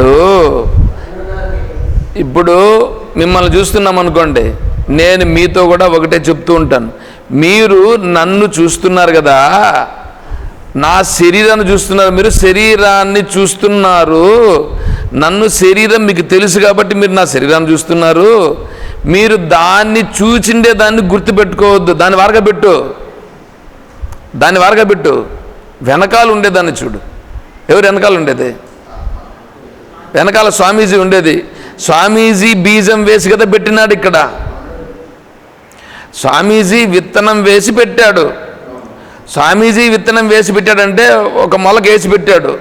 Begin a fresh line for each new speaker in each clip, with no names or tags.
ఇప్పుడు ఇప్పుడు మిమ్మల్ని చూస్తున్నాం అనుకోండి నేను మీతో కూడా ఒకటే చెప్తూ ఉంటాను. మీరు నన్ను చూస్తున్నారు కదా నా శరీరాన్ని చూస్తున్నారు మీరు శరీరాన్ని చూస్తున్నారు. నన్ను శరీరం మీకు తెలుసు కాబట్టి మీరు నా శరీరాన్ని చూస్తున్నారు. మీరు దాన్ని చూచిండే దాన్ని గుర్తుపెట్టుకోవద్దు. దాన్ని వారగబెట్టు దాన్ని వారగబెట్టు వెనకాల ఉండేదాన్ని చూడు. ఎవరు వెనకాల ఉండేది? వెనకాల స్వామీజీ ఉండేది. స్వామీజీ బీజం వేసి కదా పెట్టినాడు ఇక్కడ. స్వామీజీ విత్తనం వేసి పెట్టాడు. స్వామీజీ విత్తనం వేసి పెట్టాడంటే ఒక మొలక వేసి పెట్టాడు.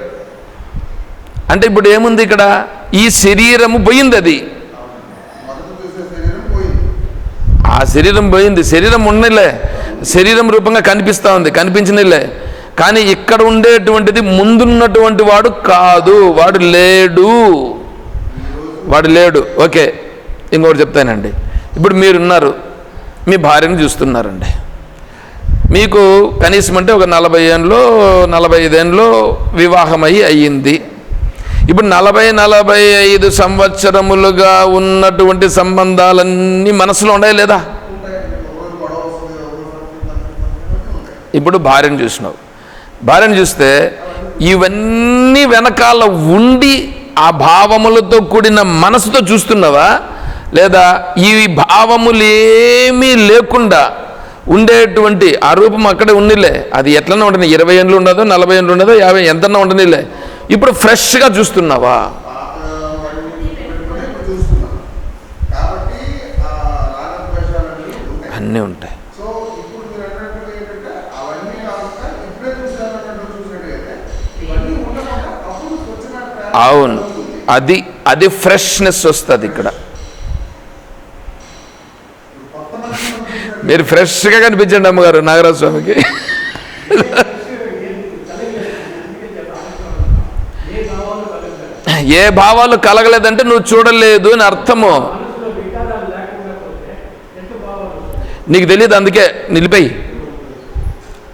అంటే ఇప్పుడు ఏముంది ఇక్కడ? ఈ శరీరము పోయింది అది. ఆ శరీరం పోయింది. శరీరం ఉండలే శరీరం రూపంగా కనిపిస్తూ ఉంది. కనిపించనిలే కానీ ఇక్కడ ఉండేటువంటిది ముందున్నటువంటి వాడు కాదు. వాడు లేడు. వాడు లేడు. ఓకే ఇంకొకటి చెప్తానండి. ఇప్పుడు మీరున్నారు. మీ భార్యను చూస్తున్నారండి. మీకు కనీసం అంటే ఒక నలభై ఏళ్ళలో నలభై ఐదేళ్ళలో వివాహమై అయ్యింది. ఇప్పుడు నలభై నలభై ఐదు సంవత్సరములుగా ఉన్నటువంటి సంబంధాలన్నీ మనసులో ఉన్నాయి లేదా? ఇప్పుడు భార్యను చూసినావు. భార్యను చూస్తే ఇవన్నీ వెనకాల ఉండి ఆ భావములతో కూడిన మనసుతో చూస్తున్నావా? లేదా ఈ భావములేమీ లేకుండా ఉండేటువంటి ఆ రూపం అక్కడే ఉండిలే. అది ఎట్లన్నా ఉండని ఇరవై ఏళ్ళు ఉండదో నలభై ఏళ్ళు ఉండదో యాభై ఎంతన్నా ఉండనిలే. ఇప్పుడు ఫ్రెష్గా చూస్తున్నావా?
అన్నీ ఉంటాయి పెట్టుకుని ఇప్పుడు చూస్తున్నాం కాబట్టి ఆ రాగద్వేషాలన్నీ ఉంటాయి
అన్నీ ఉంటాయి
సో ఇప్పుడు మీరు అన్నట్టుగా ఏంటంటే అవన్నీ కాకుండా ఇప్పుడే చూసారన్నట్టు చూసినట్టయితే ఇవన్నీ ఉండకుండా అప్పుడు స్వచ్ఛమైన
అవును. అది అది ఫ్రెష్నెస్ వస్తుంది ఇక్కడ. మీరు ఫ్రెష్గా కనిపించండి అమ్మగారు నాగరాజ స్వామికి ఏ భావాలు కలగలేదంటే నువ్వు చూడలేదు అని అర్థము. నీకు తెలియదు అందుకే నిలిపోయి.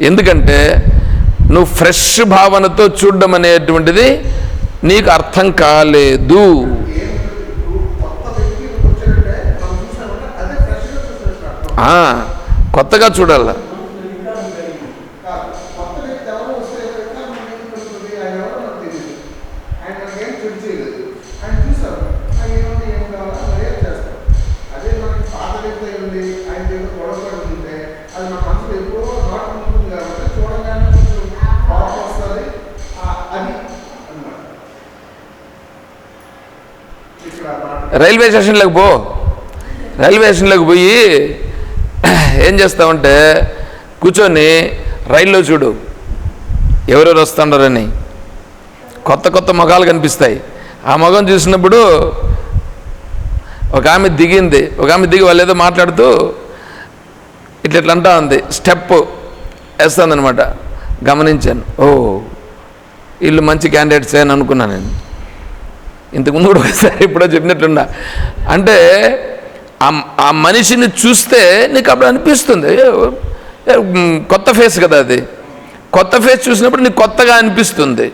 ఎందుకంటే నువ్వు ఫ్రెష్ భావనతో చూడడం అనేటువంటిది నీకు అర్థం కాలేదు.
కొత్తగా చూడాలా వచ్చాడంటే మనం చూసామంటే అదే ఫ్రెష్గా చూసేసిన అర్థం
ఆ, కొత్తగా చూడాల
కాదు కొత్త వ్యక్తి ఎవరు వస్తే ఎట్లా మనకి ఏం తెలుస్తుంది ఆయన ఎవరో మనకు తెలియదు ఆయన మనకి ఏం చెడు చేయలేదు ఆయన చూసారు ఆయన ఏమన్నా ఏం కావాలో మరి ఏం చేస్తారు అదే మనకి పాత వ్యక్తి అయి ఉంది ఆయన ఏదో గొడవ పడి ఉంటే అది మన మనసులో ఎప్పుడో నాటు ఉంటుంది కాబట్టి చూడగానే కొంచెం కోపం వస్తుంది ఆ- అది అన్నమాట ఇక్కడ మాట
రైల్వే స్టేషన్లోకి పో. రైల్వే స్టేషన్లోకి పోయి ఏం చేస్తామంటే కూర్చొని రైల్లో చూడు. ఎవరెవరు వస్తున్నారని కొత్త కొత్త ముఖాలు కనిపిస్తాయి. ఆ ముఖం చూసినప్పుడు ఒక ఆమె దిగింది. ఒక ఆమె దిగి వాళ్ళు ఏదో మాట్లాడుతూ ఇట్లా ఇట్లా అంటా ఉంది. స్టెప్ వేస్తుందనమాట. గమనించాను. ఓ వీళ్ళు మంచి క్యాండిడేట్స్ అని అనుకున్నాను నేను. ఇంతకుముందు కూడా ఒకసారి ఎప్పుడో చెప్పినట్లున్నా అంటే ఆ- ఆ మనిషిని చూస్తే నీకు అప్పుడు అనిపిస్తుంది. కొత్త ఫేస్ కదా అది. కొత్త ఫేస్ చూసినప్పుడు నీకు కొత్తగా అనిపిస్తుంది.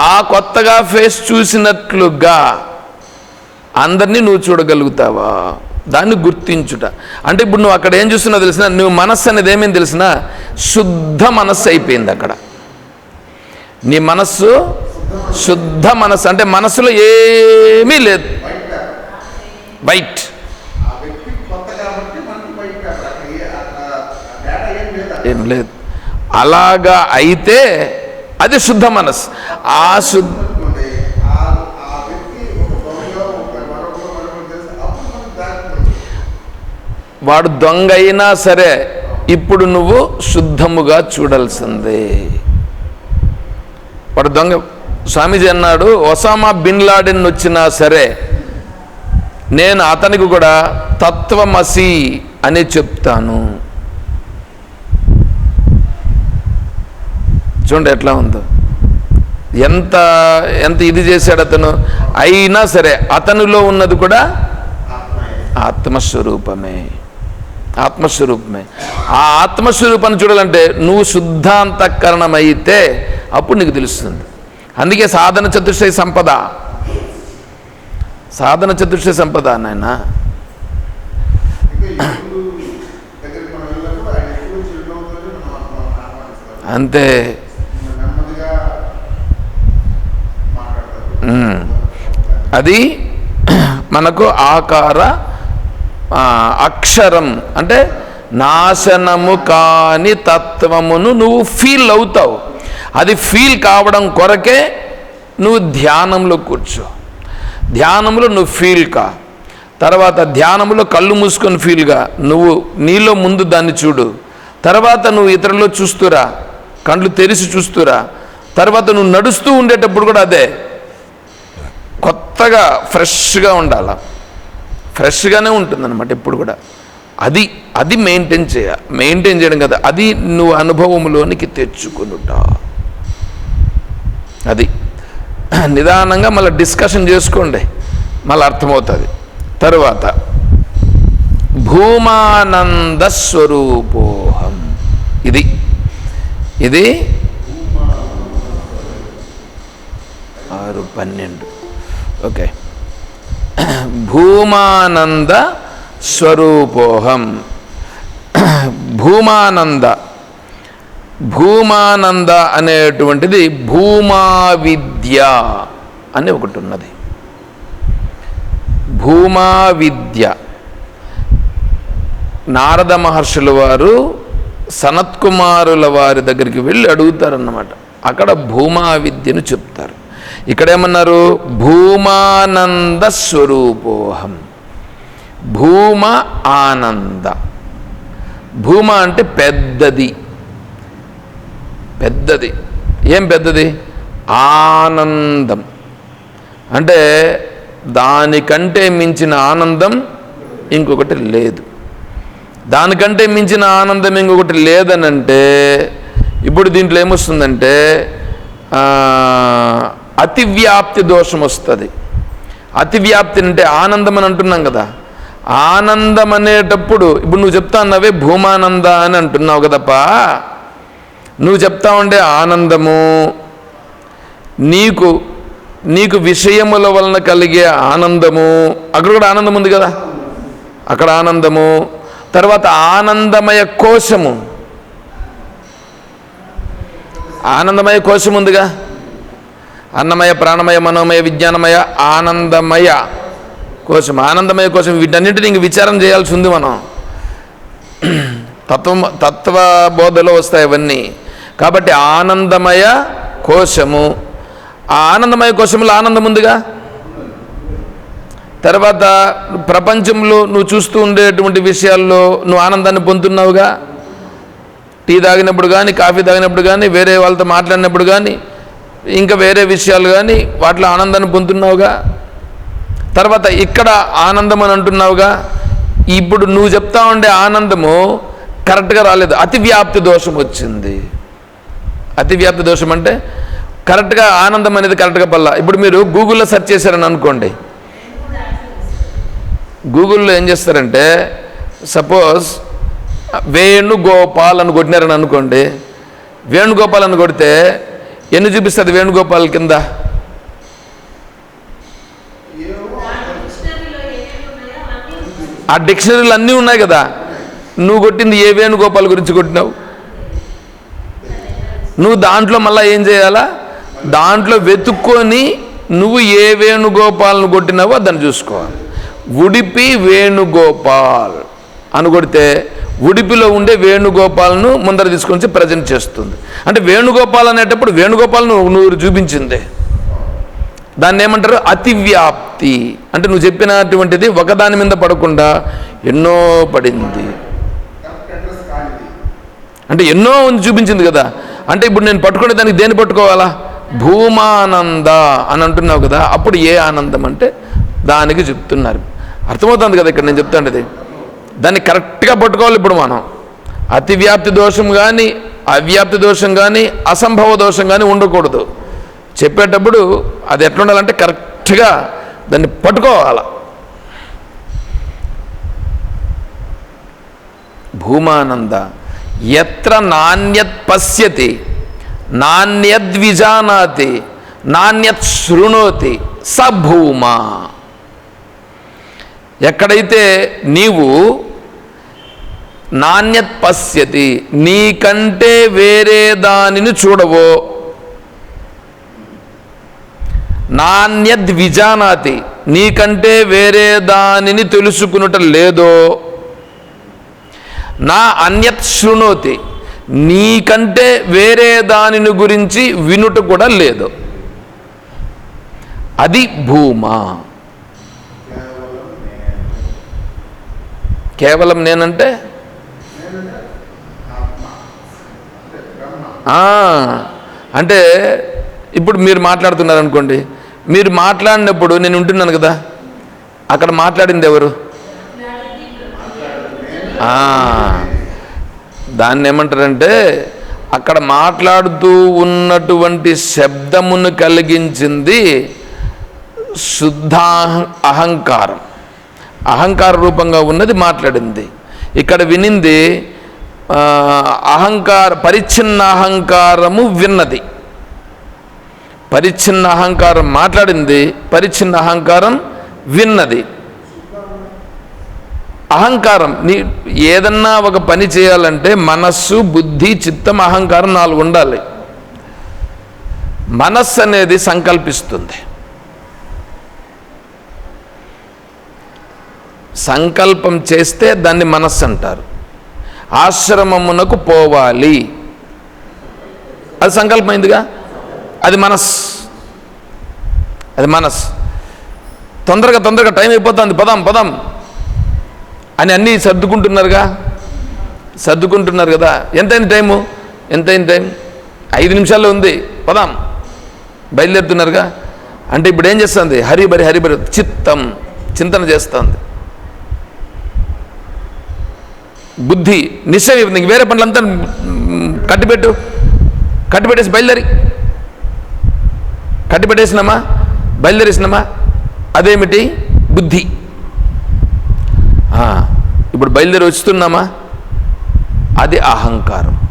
ఆ కొత్తగా ఫేస్ చూసినట్లుగా అందరినీ నువ్వు చూడగలుగుతావా? దాన్ని గుర్తించుట. అంటే ఇప్పుడు నువ్వు అక్కడ ఏం చూస్తున్నావు తెలిసిన నువ్వు మనస్సు అనేది ఏమేమి తెలిసిన శుద్ధ మనస్సు అయిపోయింది అక్కడ. నీ మనస్సు శుద్ధ మనస్సు అంటే మనసులో ఏమీ లేదు.
వైట్ అక్కడ ఏ- లేదు
అలాగా అయితే అది శుద్ధ మనస్సు. ఆ శుద్ధ వాడు దొంగ అయినా సరే ఇప్పుడు నువ్వు శుద్ధముగా చూడాల్సిందే. వాడు దొంగ స్వామీజీ అన్నాడు ఒసామా బిన్ లాడెన్ వచ్చినా సరే నేను అతనికి కూడా తత్వమసి అని చెప్తాను. చూడండి ఎట్లా ఉందో. ఎంత ఎంత ఇది చేశాడు అతను? అయినా సరే అతనిలో ఉన్నది కూడా ఆత్మస్వరూపమే. ఆత్మస్వరూపమే. ఆ ఆత్మస్వరూపాన్ని చూడాలంటే నువ్వు శుద్ధాంతకరణమైతే అప్పుడు నీకు తెలుస్తుంది. అందుకే సాధన చతుష్టయ సంపద. సాధన చతుష్టయ సంపద నాయన. అంతే. అది మనకు ఆకార అక్షరం అంటే నాశనము కాని తత్వమును నువ్వు ఫీల్ అవుతావు. అది ఫీల్ కావడం కొరకే నువ్వు ధ్యానంలో కూర్చో. ధ్యానంలో నువ్వు ఫీల్ కా. తర్వాత ధ్యానంలో కళ్ళు మూసుకొని ఫీల్గా నువ్వు నీలో ముందు దాన్ని చూడు. తర్వాత నువ్వు ఇతరుల్లో చూస్తురా. కళ్ళు తెరిచి చూస్తురా. తర్వాత నువ్వు నడుస్తూ ఉండేటప్పుడు కూడా అదే. కొత్తగా ఫ్రెష్గా ఉండాల. ఫ్రెష్గానే ఉంటుందన్నమాట ఇప్పుడు కూడా. అది అది మెయింటైన్ చేయ. మెయింటైన్ చేయడం కదా. అది నువ్వు అనుభవంలోనికి తెచ్చుకునుట. అది. నిదానంగా మళ్ళీ డిస్కషన్ చేసుకోండి. మళ్ళీ అర్థమవుతుంది. తరువాత. భూమానంద స్వరూపోహం. ఇది. ఇది ఆరు పన్నెండు. ఓకే. భూమానంద స్వరూపోహం. భూమానంద భూమానంద అనేటువంటిది భూమా విద్య అని ఒకటి ఉన్నది భూమా విద్య నారద మహర్షుల వారు సనత్కుమారుల వారి దగ్గరికి వెళ్ళి అడుగుతారన్నమాట. అక్కడ భూమా విద్యను చెప్తారు. ఇక్కడ ఏమన్నారు భూమానంద స్వరూపోహం. భూమ ఆనంద. భూమ అంటే పెద్దది. పెద్దది. ఏం పెద్దది? ఆనందం. అంటే దానికంటే మించిన ఆనందం ఇంకొకటి లేదు. దానికంటే మించిన ఆనందం ఇంకొకటి లేదనంటే ఇప్పుడు దీంట్లో ఏమొస్తుందంటే అతివ్యాప్తి దోషం వస్తుంది అతివ్యాప్తి అంటే ఆనందం అని అంటున్నాం కదా. ఆనందం అనేటప్పుడు ఇప్పుడు నువ్వు చెప్తా అన్నవే భూమానంద అని అంటున్నావు కదప్పా. నువ్వు చెప్తా ఉండే ఆనందము నీకు నీకు విషయముల వలన కలిగే ఆనందము అక్కడ కూడా ఆనందం ఉంది కదా? అక్కడ ఆనందము తర్వాత ఆనందమయ కోశము. ఆనందమయ కోశం ఉందిగా? అన్నమయ ప్రాణమయ మనోమయ విజ్ఞానమయ ఆనందమయ కోశం. ఆనందమయ కోశం వీటన్నిటిని ఇంక విచారం చేయాల్సి ఉంది మనం. తత్వం తత్వ బోధలో వస్తాయి అవన్నీ. కాబట్టి ఆనందమయ కోశము. ఆ ఆనందమయ కోశంలో ఆనందం ఉందిగా? తర్వాత ప్రపంచంలో నువ్వు చూస్తూ ఉండేటువంటి విషయాల్లో నువ్వు ఆనందాన్ని పొందుతున్నావుగా? టీ తాగినప్పుడు కానీ కాఫీ తాగినప్పుడు కానీ వేరే వాళ్ళతో మాట్లాడినప్పుడు కానీ ఇంకా వేరే విషయాలు కానీ వాటిలో ఆనందాన్ని పొందుతున్నావుగా? తర్వాత ఇక్కడ ఆనందం అని అంటున్నావుగా? ఇప్పుడు నువ్వు చెప్తా ఉండే ఆనందము కరెక్ట్గా రాలేదు. అతివ్యాప్తి దోషం వచ్చింది. అతివ్యాప్తి దోషం అంటే కరెక్ట్గా ఆనందం అనేది కరెక్ట్గా పల్లా ఇప్పుడు మీరు గూగుల్లో సెర్చ్ చేశారని అనుకోండి. గూగుల్లో ఏం చేస్తారంటే సపోజ్ వేణుగోపాల్ అని కొట్టినారని అనుకోండి. వేణుగోపాల్ అని కొడితే ఎన్ని చూపిస్తుంది వేణుగోపాల్ కింద? ఆ డిక్షనరీలు అన్నీ ఉన్నాయి కదా. నువ్వు కొట్టింది ఏ వేణుగోపాల్ గురించి కొట్టినావు? నువ్వు దాంట్లో మళ్ళీ ఏం చేయాలా? దాంట్లో వెతుక్కొని నువ్వు ఏ వేణుగోపాల్ను కొట్టినావో దాన్ని చూసుకోవాలి. ఉడిపి వేణుగోపాల్ అని కొడితే ఉడిపిలో ఉండే వేణుగోపాల్ను ముందర తీసుకొని ప్రజెంట్ చేస్తుంది. అంటే వేణుగోపాల్ అనేటప్పుడు వేణుగోపాల్ నువ్వు చూపించింది. దాన్ని ఏమంటారు? అతివ్యాప్తి. అంటే నువ్వు చెప్పినటువంటిది ఒకదాని మీద పడకుండా ఎన్నో పడింది. అంటే ఎన్నో ఉంది చూపించింది కదా. అంటే ఇప్పుడు నేను పట్టుకునే దానికి దేన్ని పట్టుకోవాలా? భూమానంద అని అంటున్నావు కదా అప్పుడు ఏ ఆనందం అంటే దానికి చెప్తున్నారు. అర్థమవుతుంది కదా ఇక్కడ నేను చెప్తాండేది? దాన్ని కరెక్ట్గా పట్టుకోవాలి ఇప్పుడు మనం. అతివ్యాప్తి దోషం కానీ అవ్యాప్తి దోషం కానీ అసంభవ దోషం కానీ ఉండకూడదు. చెప్పేటప్పుడు అది ఎట్లా ఉండాలంటే కరెక్ట్గా దాన్ని పట్టుకోవాల. భూమానంద. ఎత్ర నాణ్యత్ పశ్యతి నాణ్యద్విజానాతి నాణ్యత్ శృణోతి స భూమా. ఎక్కడైతే నీవు నాణ్యత్ పశ్యతి నీకంటే వేరే దానిని చూడవో నాణ్యద్ విజానాతి నీకంటే వేరే దానిని తెలుసుకునుట లేదో నా అన్యత్ శృణోతి. నీకంటే వేరే దానిని గురించి వినుట కూడా లేదు. అది భూమా.
కేవలం
నేనంటే?
అంటే
ఇప్పుడు మీరు మాట్లాడుతున్నారు అనుకోండి మీరు మాట్లాడినప్పుడు నేను ఉంటున్నాను కదా. అక్కడ మాట్లాడింది ఎవరు? దాన్ని ఏమంటారంటే అక్కడ మాట్లాడుతూ ఉన్నటువంటి శబ్దమును కలిగించింది శుద్ధ అహంకారం. అహంకార రూపంగా ఉన్నది మాట్లాడింది. ఇక్కడ వినింది అహంకార పరిచ్ఛిన్న అహంకారము విన్నది. పరిచ్ఛిన్న అహంకారం మాట్లాడింది పరిచ్ఛిన్న అహంకారం విన్నది. అహంకారం. నీ ఏదన్నా ఒక పని చేయాలంటే మనస్సు బుద్ధి చిత్తం అహంకారం నాలుగు ఉండాలి. మనస్సు అనేది సంకల్పిస్తుంది. సంకల్పం చేస్తే దాన్ని మనస్సు అంటారు. ఆశ్రమమునకు పోవాలి. అది సంకల్పమైందిగా అది మనస్ అది మనస్ తొందరగా తొందరగా టైం అయిపోతుంది. పదాం పదాం. అని అన్నీ సర్దుకుంటున్నారుగా? సర్దుకుంటున్నారు కదా. ఎంతైన టైము? ఎంతైన టైం? ఐదు నిమిషాల్లో ఉంది. పదాం. బయలుదేరుతున్నారుగా? అంటే ఇప్పుడు ఏం చేస్తుంది? హరిబరి హరిబరి చిత్తం చింతన చేస్తుంది. బుద్ధి నిశ్చయం నీకు వేరే పనులంతా కట్టిపెట్టు. కట్టిపెట్టేసి బయలుదేరి. కట్టిపెట్టేసినామా? బయలుదేరేసినామా? అదేమిటి? బుద్ధి. ఇప్పుడు బయలుదేరి వస్తున్నామా? అది అహంకారం.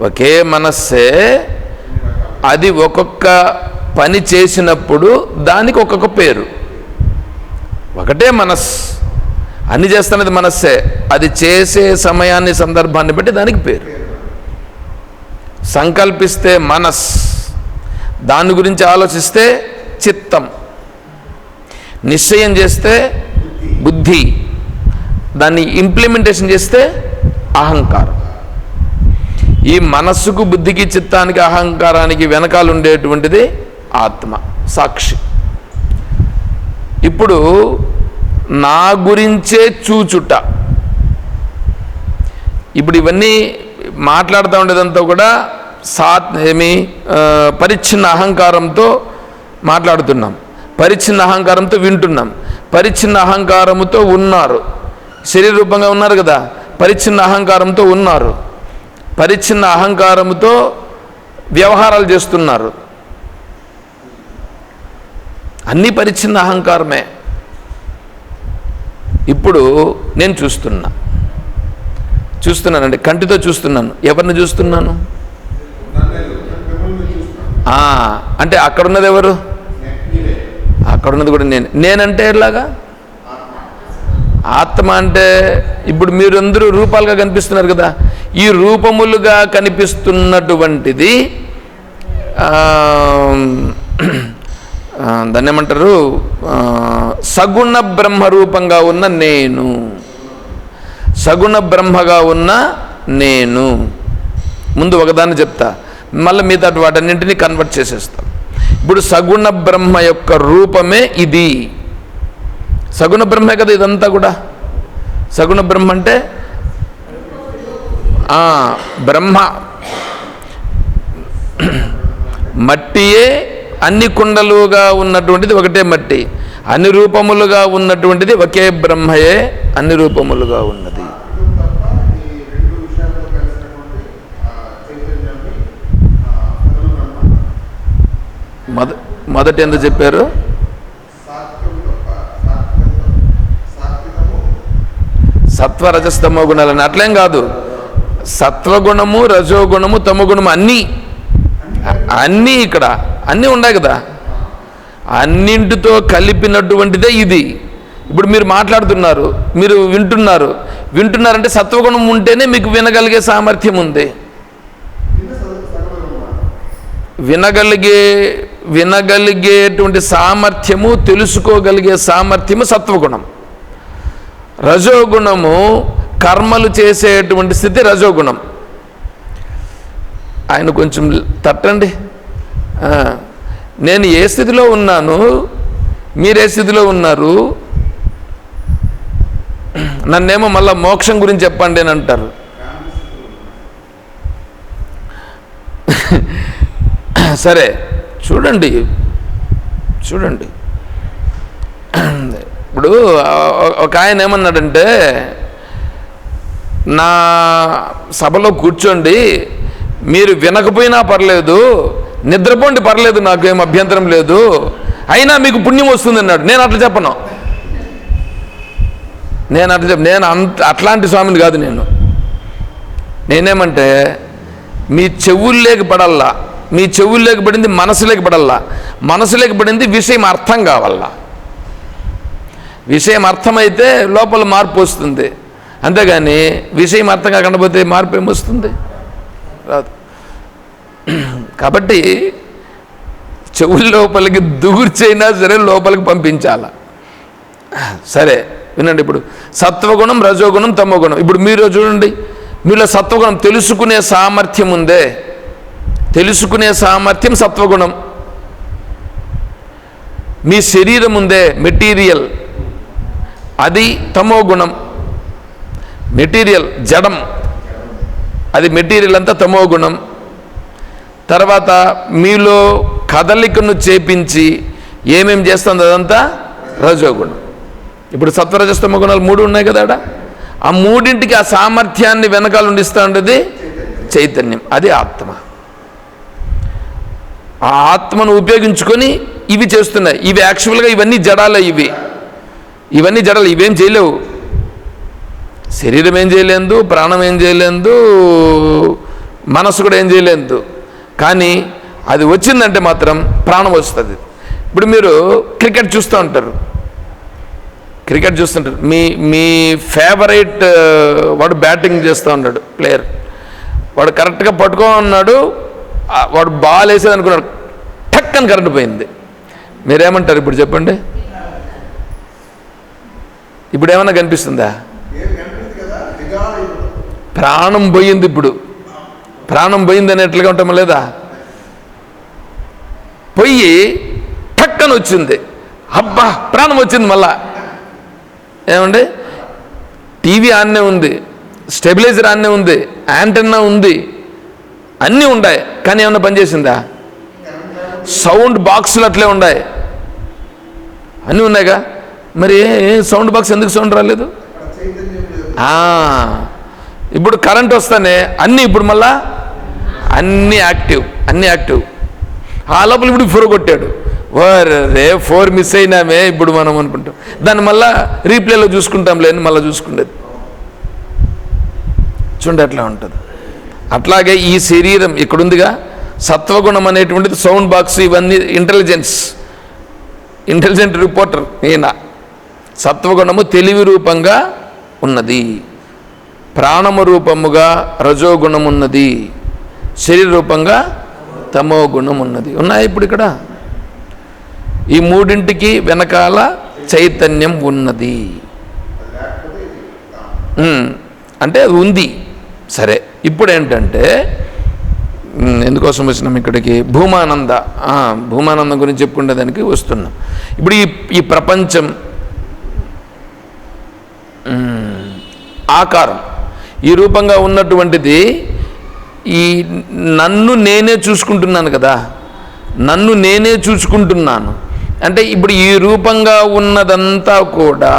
ఒకే మనస్సే అది ఒక్కొక్క పని చేసినప్పుడు దానికి ఒక్కొక్క పేరు. ఒకటే మనస్సు అన్ని చేస్తున్నది మనస్సే. అది చేసే సమయాన్ని సందర్భాన్ని బట్టి దానికి పేరు. సంకల్పిస్తే మనస్. దాని గురించి ఆలోచిస్తే చిత్తం. నిశ్చయం చేస్తే బుద్ధి. దాన్ని ఇంప్లిమెంటేషన్ చేస్తే అహంకారం. ఈ మనస్సుకు బుద్ధికి చిత్తానికి అహంకారానికి వెనకాల ఉండేటువంటిది ఆత్మ సాక్షి. ఇప్పుడు నా గురించే చూచుట. ఇప్పుడు ఇవన్నీ మాట్లాడుతూ ఉండేదంతా కూడా సాత్ ఏమి పరిచ్ఛిన్న అహంకారంతో మాట్లాడుతున్నాం. పరిచ్ఛిన్న అహంకారంతో వింటున్నాం. పరిచ్ఛిన్న అహంకారముతో ఉన్నారు. శరీర రూపంగా ఉన్నారు కదా పరిచ్ఛిన్న అహంకారంతో ఉన్నారు. పరిచ్ఛిన్న అహంకారముతో వ్యవహారాలు చేస్తున్నారు. అన్నీ పరిచ్ఛిన్న అహంకారమే. ఇప్పుడు నేను చూస్తున్నా. చూస్తున్నానండి కంటితో చూస్తున్నాను. ఎవరిని చూస్తున్నాను? అంటే అక్కడ ఉన్నది ఎవరు? అక్కడ ఉన్నది కూడా నేను. నేనంటే ఎలాగా? ఆత్మ అంటే ఇప్పుడు మీరందరూ రూపాలుగా కనిపిస్తున్నారు కదా. ఈ రూపములుగా కనిపిస్తున్నటువంటిది ఆ, దాన్ని ఏమంటారు? సగుణ బ్రహ్మ రూపంగా ఉన్న నేను. సగుణ బ్రహ్మగా ఉన్న నేను. ముందు ఒకదాన్ని చెప్తా. మళ్ళీ మిగతా వాటన్నింటినీ కన్వర్ట్ చేసేస్తాం. ఇప్పుడు సగుణ బ్రహ్మ యొక్క రూపమే ఇది. సగుణ బ్రహ్మే కదా ఇదంతా కూడా? సగుణ బ్రహ్మ అంటే? బ్రహ్మ. మట్టియే అన్ని కుండలుగా ఉన్నటువంటిది ఒకటే మట్టి. అన్ని రూపములుగా ఉన్నటువంటిది ఒకే బ్రహ్మయే అన్ని రూపములుగా ఉన్నది
ఇది తప్ప ఈ రెండు విషయాలతో కలిసినటువంటి ఆ, చైతన్యాన్ని ఆ, సగుణ బ్రహ్మ
మొద మొదట ఎంత చెప్పారు?
సాత్వికం
సత్వ రజస్తమో గుణాలని అట్లేం కాదు. సత్వగుణము రజోగుణము తమగుణము అన్నీ. అన్నీ ఇక్కడ. అన్నీ ఉన్నాయి కదా. అన్నింటితో కలిపినటువంటిదే ఇది. ఇప్పుడు మీరు మాట్లాడుతున్నారు మీరు వింటున్నారు. వింటున్నారంటే సత్వగుణం ఉంటేనే మీకు వినగలిగే సామర్థ్యం ఉంది. వినగలిగే వినగలిగేటువంటి సామర్థ్యము తెలుసుకోగలిగే సామర్థ్యము సత్వగుణం. రజోగుణము కర్మలు చేసేటువంటి స్థితి రజోగుణం. ఆయన కొంచెం తట్టండి. నేను ఏ స్థితిలో ఉన్నాను మీరే స్థితిలో ఉన్నారు నన్నేమో మళ్ళీ మోక్షం గురించి చెప్పండి అని అంటారు. సరే చూడండి. చూడండి. ఇప్పుడు ఒక ఆయన ఏమన్నాడంటే నా సభలో కూర్చోండి. మీరు వినకపోయినా పర్లేదు. నిద్రపోండి పర్లేదు. నాకు ఏం అభ్యంతరం లేదు. అయినా మీకు పుణ్యం వస్తుంది అన్నాడు. నేను అట్లా చెప్పను. నేను అట్లా చెప్ప నేను అంత అట్లాంటి స్వామిని కాదు నేను. నేనేమంటే మీ చెవుల్లోకి పడల్లా. మీ చెవుల్లోకి పడింది మనసులోకి పడల్లా. మనసులోకి పడింది విషయం అర్థం కావాలా విషయం అర్థమైతే లోపల మార్పు వస్తుంది. అంతేగాని విషయం అర్థం కాకుండా పోతే మార్పు ఏమొస్తుంది రాదు. కాబట్టి చెవుల లోపలికి దుగుర్చైనా సరే లోపలికి పంపించాల. సరే వినండి ఇప్పుడు. సత్వగుణం రజోగుణం తమోగుణం. ఇప్పుడు మీరు చూడండి. మీలో సత్వగుణం తెలుసుకునే సామర్థ్యం ఉందే. తెలుసుకునే సామర్థ్యం సత్వగుణం. మీ శరీరం ఉందే మెటీరియల్. అది తమో గుణం. మెటీరియల్ జడం. అది మెటీరియల్ అంతా తమో గుణం. తర్వాత మీలో కదలికను చేపించి ఏమేం చేస్తుంది అదంతా? రజోగుణం. ఇప్పుడు సత్వరజస్తమ గుణాలు మూడు ఉన్నాయి కదా ఆడ? ఆ మూడింటికి ఆ సామర్థ్యాన్ని వెనకాల ఉండిస్తూ ఉండేది చైతన్యం. అది ఆత్మ. ఆ ఆత్మను ఉపయోగించుకొని ఇవి చేస్తున్నాయి. ఇవి యాక్చువల్గా ఇవన్నీ జడాలే ఇవి. ఇవన్నీ జడలు. ఇవేం చేయలేవు. శరీరం ఏం చేయలేదు ప్రాణం ఏం చేయలేదు మనసు కూడా ఏం చేయలేదు. కానీ అది వచ్చిందంటే మాత్రం ప్రాణం వస్తుంది. ఇప్పుడు మీరు క్రికెట్ చూస్తూ ఉంటారు. క్రికెట్ చూస్తుంటారు. మీ మీ ఫేవరెట్ వాడు బ్యాటింగ్ చేస్తూ ఉన్నాడు ప్లేయర్ వాడు కరెక్ట్గా పట్టుకో ఉన్నాడు వాడు బాల్ వేసేది అనుకున్నాడు టక్ అని కరెంట్ పోయింది. మీరేమంటారు ఇప్పుడు చెప్పండి? ఇప్పుడు ఏమన్నా కనిపిస్తుందా? ప్రాణం పోయింది ఇప్పుడు. ప్రాణం పోయింది అనేట్లుగా ఉంటామా లేదా? పొయ్యి టక్కన వచ్చింది. అబ్బా ప్రాణం వచ్చింది మళ్ళా. ఏమండి? టీవీ ఆన్నే ఉంది. స్టెబిలైజర్ ఆన్నే ఉంది. యాంటన్నా ఉంది. అన్నీ ఉన్నాయి కానీ ఏమన్నా పనిచేసిందా సౌండ్ బాక్సులు అట్లే ఉన్నాయి అన్నీ ఉన్నాయిగా? మరి సౌండ్ బాక్స్ ఎందుకు సౌండ్ రాలేదు? ఇప్పుడు కరెంట్ వస్తానే అన్నీ ఇప్పుడు మళ్ళా అన్నీ యాక్టివ్ అన్నీ యాక్టివ్. ఆ లోపల ఇప్పుడు ఫోర్ కొట్టాడు. రే ఫోర్ మిస్ అయినామే ఇప్పుడు మనం అనుకుంటాం. దాన్ని మళ్ళా రీప్లేలో చూసుకుంటాం లేని మళ్ళీ చూసుకునేది చూడండి అట్లా ఉంటుంది. అట్లాగే ఈ శరీరం ఇక్కడుందిగా. సత్వగుణం అనేటువంటిది సౌండ్ బాక్స్ ఇవన్నీ ఇంటెలిజెన్స్. ఇంటెలిజెంట్ రిపోర్టర్ ఈయన. సత్వగుణము తెలివి రూపంగా ఉన్నది. ప్రాణము రూపముగా రజోగుణం ఉన్నది. శరీర రూపంగా తమో గుణం ఉన్నది. ఉన్నాయి ఇప్పుడు ఇక్కడ? ఈ మూడింటికి వెనకాల చైతన్యం ఉన్నది. అంటే అది ఉంది. సరే. ఇప్పుడు ఏంటంటే ఎందుకోసం వచ్చినాం ఇక్కడికి? భూమానంద. భూమానందం గురించి చెప్పుకునే దానికి వస్తున్నాం. ఇప్పుడు ఈ ఈ ప్రపంచం ఆకారం. ఈ రూపంగా ఉన్నటువంటిది ఈ నన్ను నేనే చూసుకుంటున్నాను కదా. నన్ను నేనే చూసుకుంటున్నాను. అంటే ఇప్పుడు ఈ రూపంగా ఉన్నదంతా కూడా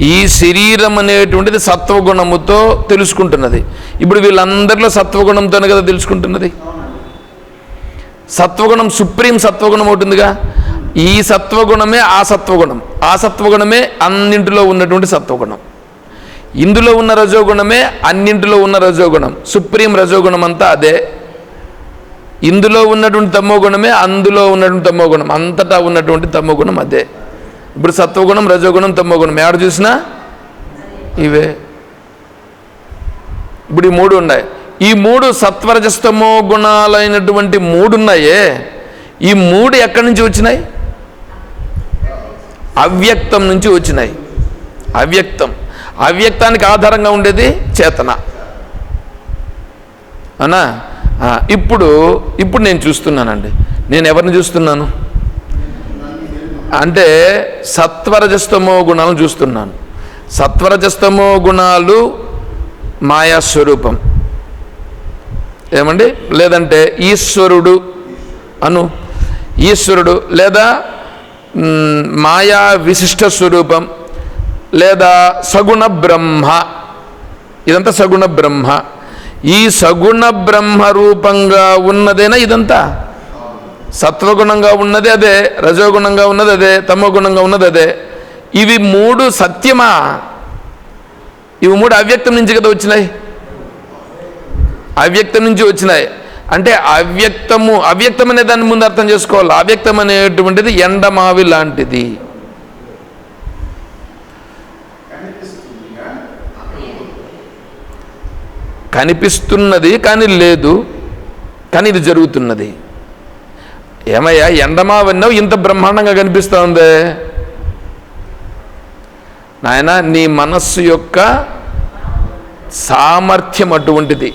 ఈ శరీరం అనేటువంటిది సత్వగుణముతో తెలుసుకుంటున్నది. ఇప్పుడు వీళ్ళందరిలో సత్వగుణంతోనే కదా తెలుసుకుంటున్నది. సత్వగుణం సుప్రీం సత్వగుణం అవుతుందిగా. ఈ సత్వగుణమే ఆ సత్వగుణం. ఆ సత్వగుణమే అన్నింటిలో ఉన్నటువంటి సత్వగుణం. ఇందులో ఉన్న రజోగుణమే అన్నింటిలో ఉన్న రజోగుణం. సుప్రీం రజోగుణం అంతా అదే. ఇందులో ఉన్నటువంటి తమోగుణమే అందులో ఉన్నటువంటి తమోగుణం. అంతటా ఉన్నటువంటి తమోగుణం అదే. ఇప్పుడు సత్వగుణం రజోగుణం తమోగుణం ఏడ చూసినా ఇవే. ఇప్పుడు ఈ మూడు ఉన్నాయి. ఈ మూడు సత్వరజస్తమో గుణాలైనటువంటి మూడు ఉన్నాయే. ఈ మూడు ఎక్కడి నుంచి వచ్చినాయి? అవ్యక్తం నుంచి వచ్చినాయి. అవ్యక్తం. అవ్యక్తానికి ఆధారంగా ఉండేది చేతన. అనా ఇప్పుడు ఇప్పుడు నేను చూస్తున్నానండి. నేను ఎవరిని చూస్తున్నాను? అంటే సత్వరజస్తమో గుణాలను చూస్తున్నాను. సత్వరజస్తమో గుణాలు మాయా స్వరూపం. ఏమండి? లేదంటే ఈశ్వరుడు అను ఈశ్వరుడు లేదా మాయా విశిష్ట స్వరూపం లేదా సగుణ బ్రహ్మ. ఇదంతా సగుణ బ్రహ్మ. ఈ సగుణ బ్రహ్మ రూపంగా ఉన్నదేనా ఇదంతా? సత్వగుణంగా ఉన్నది అదే రజోగుణంగా ఉన్నది అదే తమోగుణంగా ఉన్నది అదే. ఇవి మూడు సత్యమా? ఇవి మూడు అవ్యక్తం నుంచి కదా వచ్చినాయి? అవ్యక్తం నుంచి వచ్చినాయి. అంటే అవ్యక్తము అవ్యక్తం అనే దాన్ని ముందు అర్థం చేసుకోవాలి. అవ్యక్తం అనేటువంటిది ఎండమావి లాంటిది. కనిపిస్తున్నది కానీ లేదు కానీ ఇది జరుగుతున్నది. ఏమయ్యా ఎండమావన్నావు ఇంత బ్రహ్మాండంగా కనిపిస్తూ ఉందే నాయన నీ మనస్సు యొక్క సామర్థ్యం అటువంటిది.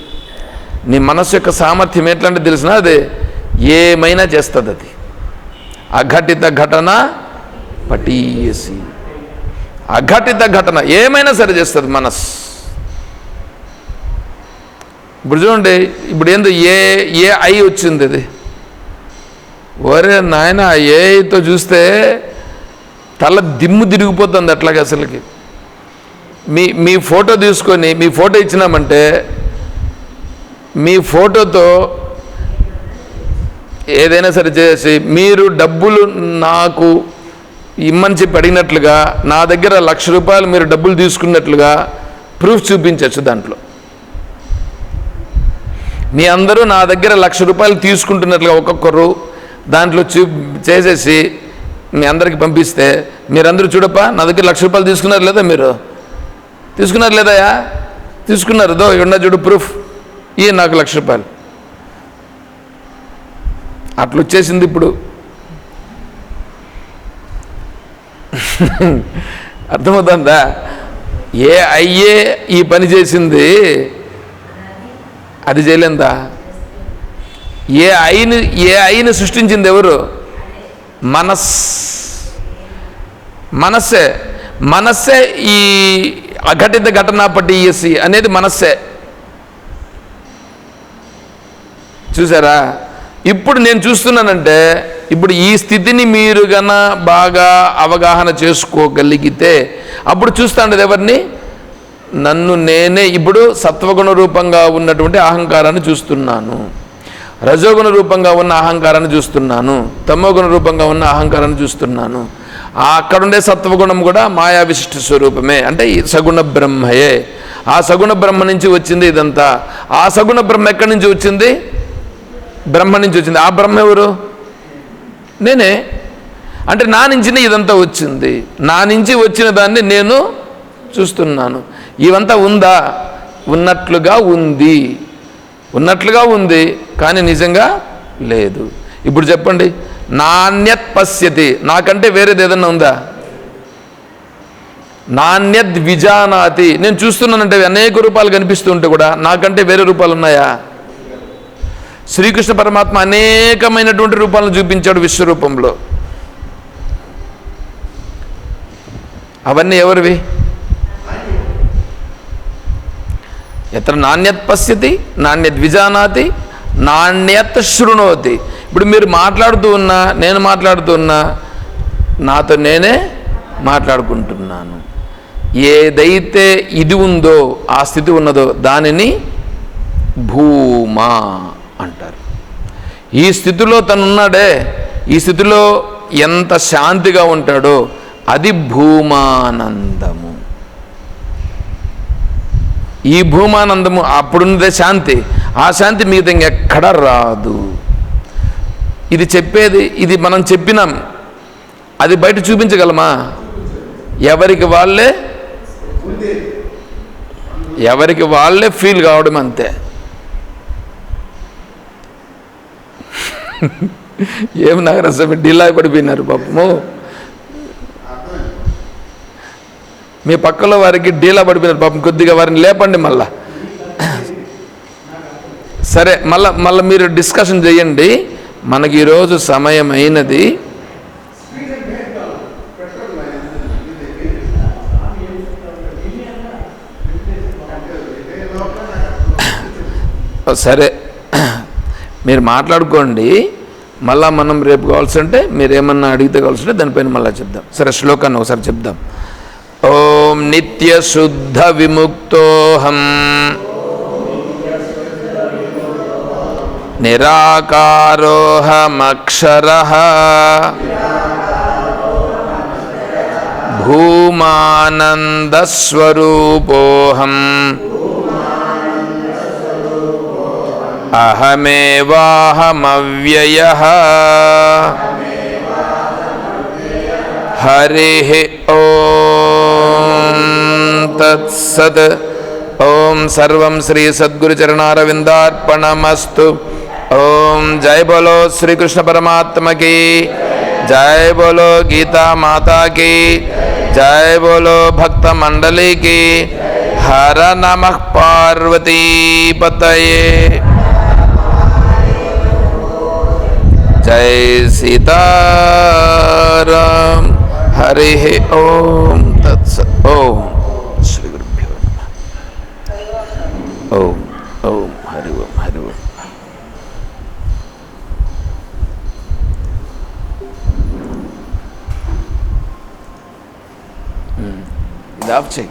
నీ మనస్సు యొక్క సామర్థ్యం ఎట్లాంటి తెలిసినా అది ఏమైనా చేస్తుంది అది. అఘటిత ఘటన పటీయసి. అఘటిత ఘటన ఏమైనా సరే చేస్తుంది మనస్సు. ఇప్పుడు చూడండి ఇప్పుడు ఏందో ఏ ఏ ఐ వచ్చింది అది ఒరే నాయన ఏఐతో చూస్తే తల దిమ్ము తిరిగిపోతుంది అట్లాగే అసలుకి. మీ మీ ఫోటో తీసుకొని మీ ఫోటో ఇచ్చినామంటే మీ ఫోటోతో ఏదైనా సరే చేసి మీరు డబ్బులు నాకు ఇమ్మని చెప్పి అడిగినట్లుగా నా దగ్గర లక్ష రూపాయలు మీరు డబ్బులు తీసుకున్నట్లుగా ప్రూఫ్ చూపించవచ్చు దాంట్లో. మీ అందరూ నా దగ్గర లక్ష రూపాయలు తీసుకుంటున్నట్లుగా ఒక్కొక్కరు దాంట్లో చూ చేసేసి మీ అందరికి పంపిస్తే మీరందరూ చూడప్ప నా దగ్గర లక్ష రూపాయలు తీసుకున్నారు లేదా మీరు? తీసుకున్నారు లేదయా తీసుకున్నారు. దో ఉన్న చూడు ప్రూఫ్ ఈ నాకు లక్ష రూపాయలు. అట్లా వచ్చేసింది ఇప్పుడు. అర్థమవుతుందా? ఏ అయ్యే ఈ పని చేసింది? అది చేయలేందా? ఏ ఐని ఏ ఐని సృష్టించింది ఎవరు? మనస్. మనస్సే. మనస్సే ఈ అఘటిత ఘటనా ఈఎస్సి అనేది మనస్సే. చూసారా? ఇప్పుడు నేను చూస్తున్నానంటే ఇప్పుడు ఈ స్థితిని మీరు గన బాగా అవగాహన చేసుకోగలిగితే అప్పుడు చూస్తాండది ఎవరిని? నన్ను నేనే ఇప్పుడు సత్వగుణ రూపంగా ఉన్నటువంటి అహంకారాన్ని చూస్తున్నాను. రజోగుణ రూపంగా ఉన్న అహంకారాన్ని చూస్తున్నాను తమోగుణ రూపంగా ఉన్న అహంకారాన్ని చూస్తున్నాను. అక్కడుండే సత్వగుణం కూడా మాయా విశిష్ట స్వరూపమే. అంటే ఈ సగుణ బ్రహ్మయే. ఆ సగుణ బ్రహ్మ నుంచి వచ్చింది ఇదంతా. ఆ సగుణ బ్రహ్మ ఎక్కడి నుంచి వచ్చింది? బ్రహ్మ నుంచి వచ్చింది. ఆ బ్రహ్మ ఎవరు? నేనే. అంటే నా నుంచినే ఇదంతా వచ్చింది. నా నుంచి వచ్చిన దాన్ని నేను చూస్తున్నాను. ఇవంతా ఉందా? ఉన్నట్లుగా ఉంది. ఉన్నట్లుగా ఉంది. కానీ నిజంగా లేదు. ఇప్పుడు చెప్పండి నాణ్యత్ పశ్యతి. నాకంటే వేరేది ఏదన్నా ఉందా? నాణ్యత్ విజానాతి. నేను చూస్తున్నానంటే అనేక రూపాలు కనిపిస్తూ ఉంటే కూడా నాకంటే వేరే రూపాలు ఉన్నాయా? శ్రీకృష్ణ పరమాత్మ అనేకమైనటువంటి రూపాలను చూపించాడు విశ్వరూపంలో. అవన్నీ ఎవరివి? ఎత్ర నాణ్యత్ పశ్యతి నాణ్యత్ విజానాతి నాణ్యత శృణోతి. ఇప్పుడు మీరు మాట్లాడుతూ ఉన్నా నేను మాట్లాడుతూ ఉన్నా నాతో నేనే మాట్లాడుకుంటున్నాను. ఏదైతే ఇది ఉందో ఆ స్థితి ఉన్నదో దానిని భూమా అంటారు. ఈ స్థితిలో తనున్నాడే ఈ స్థితిలో ఎంత శాంతిగా ఉంటాడో అది భూమానందము. ఈ భూమానందము అప్పుడున్నదే శాంతి ఆ శాంతి మిగతా ఇంకెక్కడ రాదు. ఇది చెప్పేది ఇది మనం చెప్పినాం. అది బయట చూపించగలమా? ఎవరికి వాళ్ళే? ఎవరికి వాళ్ళే ఫీల్ కావడం అంతే. ఏం నాగరస్వామి డీలా పడిపోయినారు పాపము. మీ పక్కలో వారికి డీలా పడిపోయినారు పాపం. కొద్దిగా వారిని లేపండి మళ్ళా. సరే మళ్ళీ మళ్ళీ మీరు డిస్కషన్ చేయండి. మనకి ఈరోజు సమయం అయినది. సరే. మీరు మాట్లాడుకోండి. మళ్ళా మనం రేపు కావాల్సి ఉంటే మీరు ఏమన్నా అడిగితే కావాల్సి ఉంటే దానిపైన మళ్ళీ చెప్దాం. సరే శ్లోకాన్ని ఒకసారి చెప్దాం. ఓం निराकारोऽहमक्षरः भूमानन्दस्वरूपोऽहम्। अहमेवाहमव्ययः। हरिः ॐ तत्सत्। ॐ सर्वं श्रीसद्गुरुचरणारविन्दार्पणमस्तु ओम जय बोलो श्री कृष्ण परमात्मा की। जय बोलो गीता माता की। जय बोलो भक्त मंडली की। हर नमः पार्वती पतये। जय सीताराम। हरि ओम तत्स ओम ఇది ఆఫ్ చేయి